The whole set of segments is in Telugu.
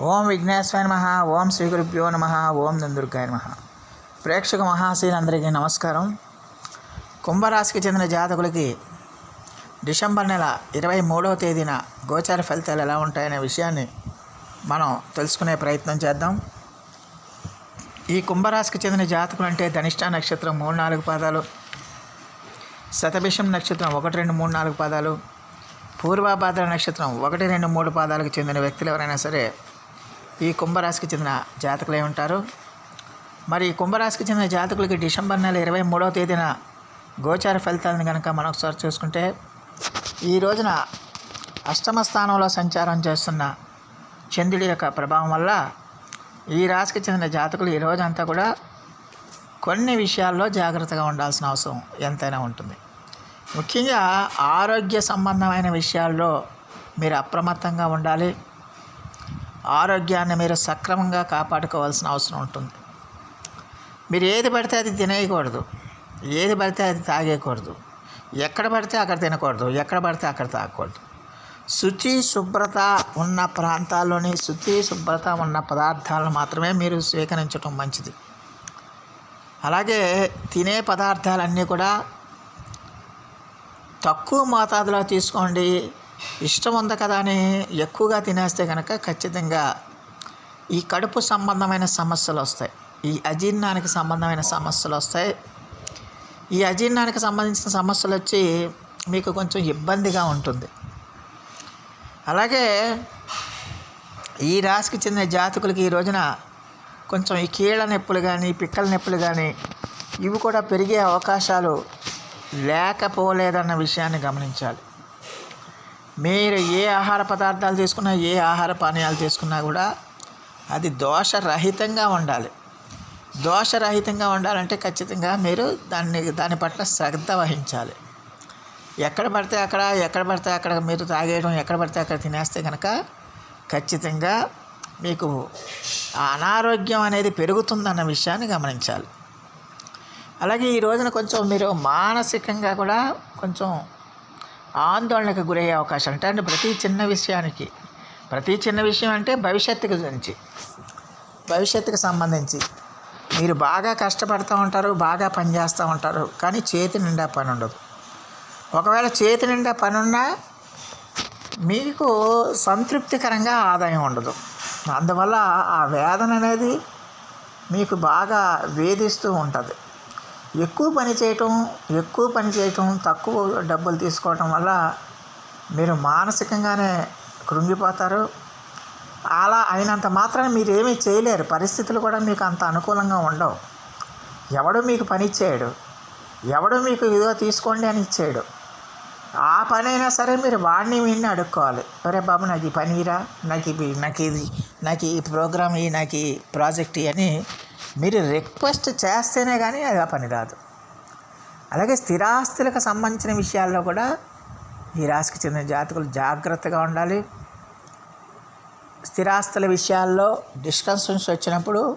ఓం విఘ్నేశ్వర నమ ఓం శ్రీ గురుభ్యో నమ ఓం నందుర్గాయ నమ. ప్రేక్షక మహాశీలందరికీ నమస్కారం. కుంభరాశికి చెందిన జాతకులకి డిసెంబర్ నెల ఇరవై మూడవ తేదీన గోచార ఫలితాలు ఎలా ఉంటాయనే విషయాన్ని మనం తెలుసుకునే ప్రయత్నం చేద్దాం. ఈ కుంభరాశికి చెందిన జాతకులు అంటే ధనిష్ట నక్షత్రం మూడు నాలుగు పాదాలు శతభిషం నక్షత్రం ఒకటి రెండు మూడు నాలుగు పాదాలు పూర్వభాద్ర నక్షత్రం ఒకటి రెండు మూడు పాదాలకు చెందిన వ్యక్తులు ఎవరైనా సరే ఈ కుంభరాశికి చెందిన జాతకులే ఉంటారు మరి ఈ కుంభరాశికి చెందిన జాతకులకి డిసెంబర్ నెల ఇరవై మూడవ తేదీన గోచార ఫలితాలను కనుక మనం ఒకసారి చూసుకుంటే ఈ రోజున అష్టమ స్థానంలో సంచారం చేస్తున్న చంద్రుడి యొక్క ప్రభావం వల్ల ఈ రాశికి చెందిన జాతకులు ఈ రోజంతా కూడా కొన్ని విషయాల్లో జాగ్రత్తగా ఉండాల్సిన అవసరం ఎంతైనా ఉంటుంది. ముఖ్యంగా ఆరోగ్య సంబంధమైన విషయాల్లో మీరు అప్రమత్తంగా ఉండాలి. ఆరోగ్యాన్ని మీరు సక్రమంగా కాపాడుకోవాల్సిన అవసరం ఉంటుంది. మీరు ఏది పడితే అది తినేయకూడదు. ఏది పడితే అది తాగేయకూడదు ఎక్కడ పడితే అక్కడ తినకూడదు. ఎక్కడ పడితే అక్కడ తాగకూడదు. శుచి శుభ్రత ఉన్న ప్రాంతాల్లోని శుచి శుభ్రత ఉన్న పదార్థాలను మాత్రమే మీరు స్వీకరించడం మంచిది. అలాగే తినే పదార్థాలన్నీ కూడా తక్కువ మోతాదులో తీసుకోండి. ఇష్టం ఉంది కదా అని ఎక్కువగా తినేస్తే కనుక ఖచ్చితంగా ఈ కడుపు సంబంధమైన సమస్యలు వస్తాయి ఈ అజీర్ణానికి సంబంధమైన సమస్యలు వస్తాయి ఈ అజీర్ణానికి సంబంధించిన సమస్యలు వచ్చి మీకు కొంచెం ఇబ్బందిగా ఉంటుంది. అలాగే ఈ రాశికి చెందిన జాతకులకి ఈ రోజున కొంచెం ఈ కీళ్ళ నొప్పులు కానీ పిక్కల నొప్పులు కానీ ఇవి కూడా పెరిగే అవకాశాలు లేకపోలేదన్న విషయాన్ని గమనించాలి. మీరు ఏ ఆహార పదార్థాలు తీసుకున్నా ఏ ఆహార పానీయాలు తీసుకున్నా కూడా అది దోషరహితంగా ఉండాలి. దోషరహితంగా ఉండాలంటే ఖచ్చితంగా మీరు దాన్ని దాని పట్ల శ్రద్ధ వహించాలి. ఎక్కడ పడితే అక్కడ ఎక్కడ పడితే అక్కడ మీరు తాగేయడం ఎక్కడ పడితే అక్కడ తినేస్తే కనుక ఖచ్చితంగా మీకు అనారోగ్యం అనేది పెరుగుతుందన్న విషయాన్ని గమనించాలి. అలాగే ఈ రోజున కొంచెం మీరు మానసికంగా కూడా కొంచెం ఆందోళనకు గురయ్యే అవకాశం అంటే అంటే ప్రతి చిన్న విషయానికి. ప్రతి చిన్న విషయం అంటే భవిష్యత్తుకు గురించి. భవిష్యత్తుకు సంబంధించి. మీరు బాగా కష్టపడుతూ ఉంటారు బాగా పనిచేస్తూ ఉంటారు కానీ చేతి నిండా పని ఉండదు. ఒకవేళ చేతి నిండా పని ఉన్నా మీకు సంతృప్తికరంగా ఆదాయం ఉండదు. అందువల్ల ఆ వేదన అనేది మీకు బాగా వేధిస్తూ ఉంటుంది. ఎక్కువ పని చేయటం ఎక్కువ పని చేయటం తక్కువ డబ్బులు తీసుకోవటం వల్ల మీరు మానసికంగానే కృంగిపోతారు. అలా అయినంత మాత్రాన మీరు ఏమీ చేయలేరు. పరిస్థితులు కూడా మీకు అంత అనుకూలంగా ఉండవు. ఎవడు మీకు పని ఇచ్చేయడు. ఎవడు మీకు ఇదిగో తీసుకోండి అని ఇచ్చేయడు. ఆ పనైనా సరే మీరు వాడిని వీడిని అడుక్కోవాలి. ఒరే బాబు నాకు ఈ పనిరా నాకు ఇది నాకు ఇది నాకు ఈ ప్రోగ్రామ్ ఈ నాకు ఈ ప్రాజెక్ట్ అని మీరు రిక్వెస్ట్ చేస్తేనే కానీ అది ఆ పని రాదు. అలాగే స్థిరాస్తులకు సంబంధించిన విషయాల్లో కూడా ఈ రాశికి చెందిన జాతకులు జాగ్రత్తగా ఉండాలి. స్థిరాస్తుల విషయాల్లో డిస్కన్సన్స్ వచ్చినప్పుడు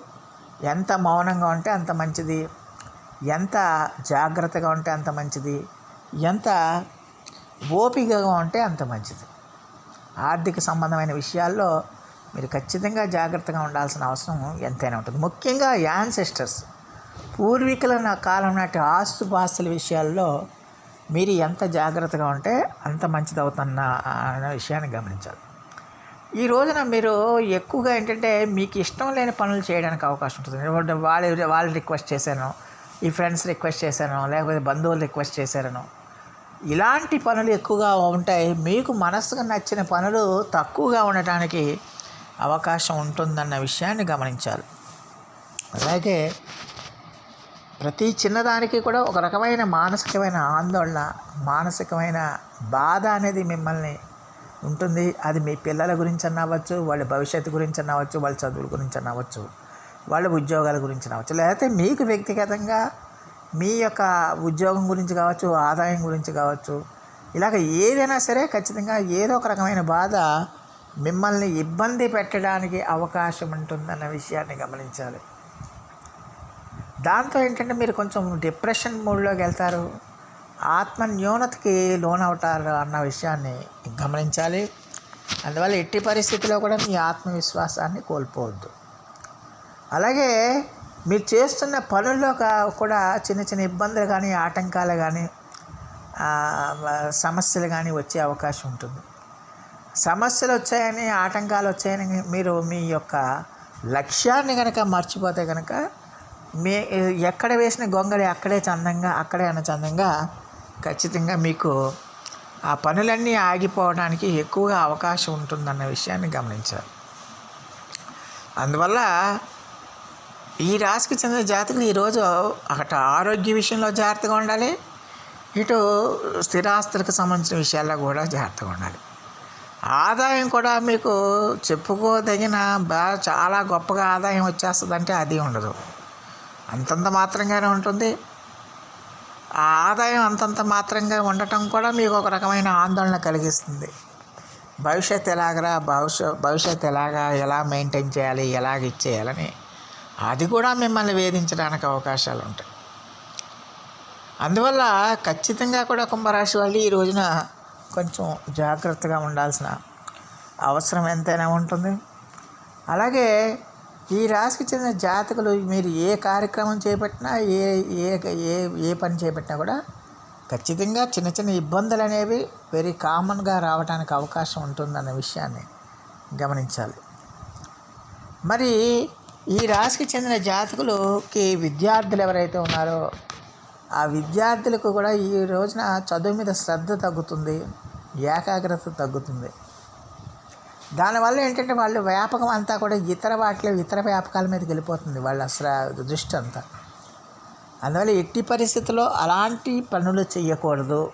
ఎంత మౌనంగా ఉంటే అంత మంచిది. ఎంత జాగ్రత్తగా ఉంటే అంత మంచిది. ఎంత ఓపికగా ఉంటే అంత మంచిది. ఆర్థిక సంబంధమైన విషయాల్లో మీరు ఖచ్చితంగా జాగ్రత్తగా ఉండాల్సిన అవసరం ఎంతైనా ఉంటుంది. ముఖ్యంగా యాన్సెస్టర్స్. పూర్వీకుల నా కాలం నాటి ఆస్తుపాస్తుల విషయాల్లో మీరు ఎంత జాగ్రత్తగా ఉంటే అంత మంచిది అవుతున్న అనే విషయాన్ని గమనించాలి. ఈ రోజున మీరు ఎక్కువగా ఏంటంటే మీకు ఇష్టం లేని పనులు చేయడానికి అవకాశం ఉంటుంది. వాళ్ళు వాళ్ళు రిక్వెస్ట్ చేశాను ఈ ఫ్రెండ్స్ రిక్వెస్ట్ చేశాను లేకపోతే బంధువులు రిక్వెస్ట్ చేశారను ఇలాంటి పనులు ఎక్కువగా ఉంటాయి. మీకు మనసుకు నచ్చిన పనులు తక్కువగా ఉండటానికి అవకాశం ఉంటుందన్న విషయాన్ని గమనించాలి. అలాగే ప్రతి చిన్నదానికి కూడా ఒక రకమైన మానసికమైన ఆందోళన మానసికమైన బాధ అనేది మిమ్మల్ని ఉంటుంది. అది మీ పిల్లల గురించి అన్నవచ్చు వాళ్ళ భవిష్యత్తు గురించి అన్నవచ్చు వాళ్ళ చదువుల గురించి అన్నవచ్చు వాళ్ళ ఉద్యోగాల గురించి అన్నవచ్చు లేకపోతే మీకు వ్యక్తిగతంగా మీ యొక్క ఉద్యోగం గురించి కావచ్చు ఆదాయం గురించి కావచ్చు ఇలాగ ఏదైనా సరే ఖచ్చితంగా ఏదో ఒక రకమైన బాధ మిమ్మల్ని ఇబ్బంది పెట్టడానికి అవకాశం ఉంటుందన్న విషయాన్ని గమనించాలి. దాంతో ఏంటంటే మీరు కొంచెం డిప్రెషన్ మూడ్లోకి వెళ్తారు ఆత్మ న్యూనతకి లోనవుతారు అన్న విషయాన్ని గమనించాలి. అందువల్ల ఎట్టి పరిస్థితిలో కూడా మీ ఆత్మవిశ్వాసాన్ని కోల్పోవద్దు. అలాగే మీరు చేస్తున్న పనుల్లో కా- కూడా చిన్న చిన్న ఇబ్బందులు కానీ ఆటంకాలు కానీ సమస్యలు కానీ వచ్చే అవకాశం ఉంటుంది. సమస్యలు వచ్చాయని ఆటంకాలు వచ్చాయని మీరు మీ యొక్క లక్ష్యాన్ని కనుక మర్చిపోతే కనుక మీ ఎక్కడ వేసిన గొంగళి అక్కడే చందంగా అక్కడే అన్న చందంగా ఖచ్చితంగా మీకు ఆ పనులన్నీ ఆగిపోవడానికి ఎక్కువగా అవకాశం ఉంటుందన్న విషయాన్ని గమనించాలి. అందువల్ల ఈ రాశికి చెందిన జాతకులు ఈరోజు అటు ఆరోగ్య విషయంలో జాగ్రత్తగా ఉండాలి. ఇటు స్థిరాస్తులకు సంబంధించిన విషయాల్లో కూడా జాగ్రత్తగా ఉండాలి. ఆదాయం కూడా మీకు చెప్పుకోదగిన బాగా చాలా గొప్పగా ఆదాయం వచ్చేస్తుందంటే అది ఉండదు. అంతంత మాత్రంగానే ఉంటుంది. ఆ ఆదాయం అంతంత మాత్రంగా ఉండటం కూడా మీకు ఒక రకమైన ఆందోళన కలిగిస్తుంది. భవిష్యత్ ఎలాగరా? భవిష్య భవిష్యత్ ఎలాగా? ఎలా మెయింటైన్ చేయాలి? ఎలాగ ఇచ్చేయాలని అది కూడా మిమ్మల్ని వేధించడానికి అవకాశాలు ఉంటాయి. అందువల్ల ఖచ్చితంగా కూడా కుంభరాశి వాళ్ళు ఈ రోజున కొంచెం జాగ్రత్తగా ఉండాల్సిన అవసరం ఎంతైనా ఉంటుంది. అలాగే ఈ రాశికి చెందిన జాతకులు మీరు ఏ కార్యక్రమం చేపట్టినా ఏ ఏ ఏ ఏ పని చేపట్టినా కూడా ఖచ్చితంగా చిన్న చిన్న ఇబ్బందులు అనేవి వెరీ కామన్గా రావడానికి అవకాశం ఉంటుందన్న విషయాన్ని గమనించాలి. మరి ఈ రాశికి చెందిన జాతకులకి విద్యార్థులు ఎవరైతే ఉన్నారో ఆ విద్యార్థులకు కూడా ఈ రోజున చదువు మీద శ్రద్ధ తగ్గుతుంది ఏకాగ్రత తగ్గుతుంది. దానివల్ల ఏంటంటే వాళ్ళు వ్యాపకం అంతా కూడా ఇతర వాటిలో ఇతర వ్యాపకాల మీదకి వెళ్ళిపోతుంది వాళ్ళ శ్ర దృష్టి అంతా. అందువల్ల ఎట్టి పరిస్థితుల్లో అలాంటి పనులు చేయకూడదు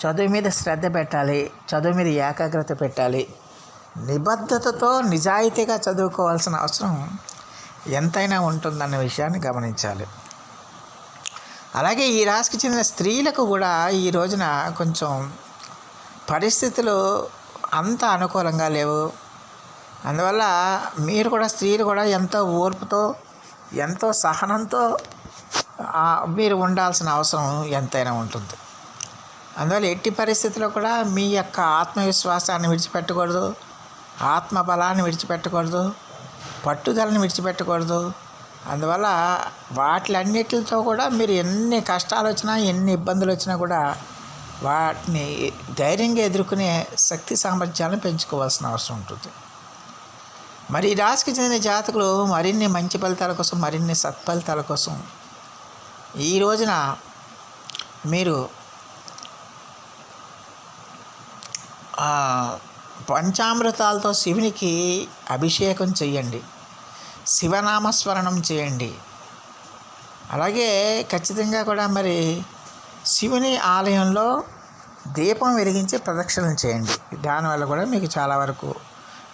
చదువు మీద శ్రద్ధ పెట్టాలి చదువు మీద ఏకాగ్రత పెట్టాలి. నిబద్ధతతో నిజాయితీగా చదువుకోవాల్సిన అవసరం ఎంతైనా ఉంటుందన్న విషయాన్ని గమనించాలి. అలాగే ఈ రాశికి చెందిన స్త్రీలకు కూడా ఈ రోజున కొంచెం పరిస్థితులు అంత అనుకూలంగా లేవు. అందువల్ల మీరు కూడా స్త్రీలు కూడా ఎంతో ఓర్పుతో ఎంతో సహనంతో మీరు ఉండాల్సిన అవసరం ఎంతైనా ఉంటుంది. అందువల్ల ఎట్టి పరిస్థితుల్లో కూడా మీ యొక్క ఆత్మవిశ్వాసాన్ని విడిచిపెట్టకూడదు ఆత్మ బలాన్ని విడిచిపెట్టకూడదు పట్టుదలని విడిచిపెట్టకూడదు. అందువల్ల వాటిలన్నిటితో కూడా మీరు ఎన్ని కష్టాలు వచ్చినా ఎన్ని ఇబ్బందులు వచ్చినా కూడా వాటిని ధైర్యంగా ఎదుర్కొనే శక్తి సామర్థ్యాలను పెంచుకోవాల్సిన అవసరం ఉంటుంది. మరి ఈ రాశికి చెందిన జాతకులు మరిన్ని మంచి ఫలితాల కోసం మరిన్ని సత్ఫలితాల కోసం ఈ రోజున మీరు పంచామృతాలతో శివునికి అభిషేకం చేయండి శివనామస్మరణం చేయండి. అలాగే ఖచ్చితంగా కూడా మరి శివుని ఆలయంలో దీపం వెలిగించి ప్రదక్షిణం చేయండి. దానివల్ల కూడా మీకు చాలా వరకు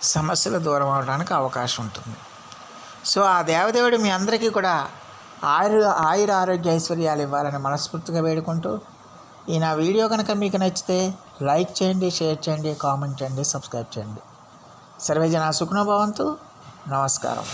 సమస్యలు దూరం అవడానికి అవకాశం ఉంటుంది. సో ఆ దేవదేవుడు మీ అందరికీ కూడా ఆయుర ఆయుర ఆరోగ్య ఐశ్వర్యాలు ఇవ్వాలని మనస్ఫూర్తిగా వేడుకుంటూ ఈ నా వీడియో కనుక మీకు నచ్చితే లైక్ చేయండి షేర్ చేయండి కామెంట్ చేయండి సబ్స్క్రైబ్ చేయండి. సర్వేజన సుఖనోభవంతు నమస్కారం.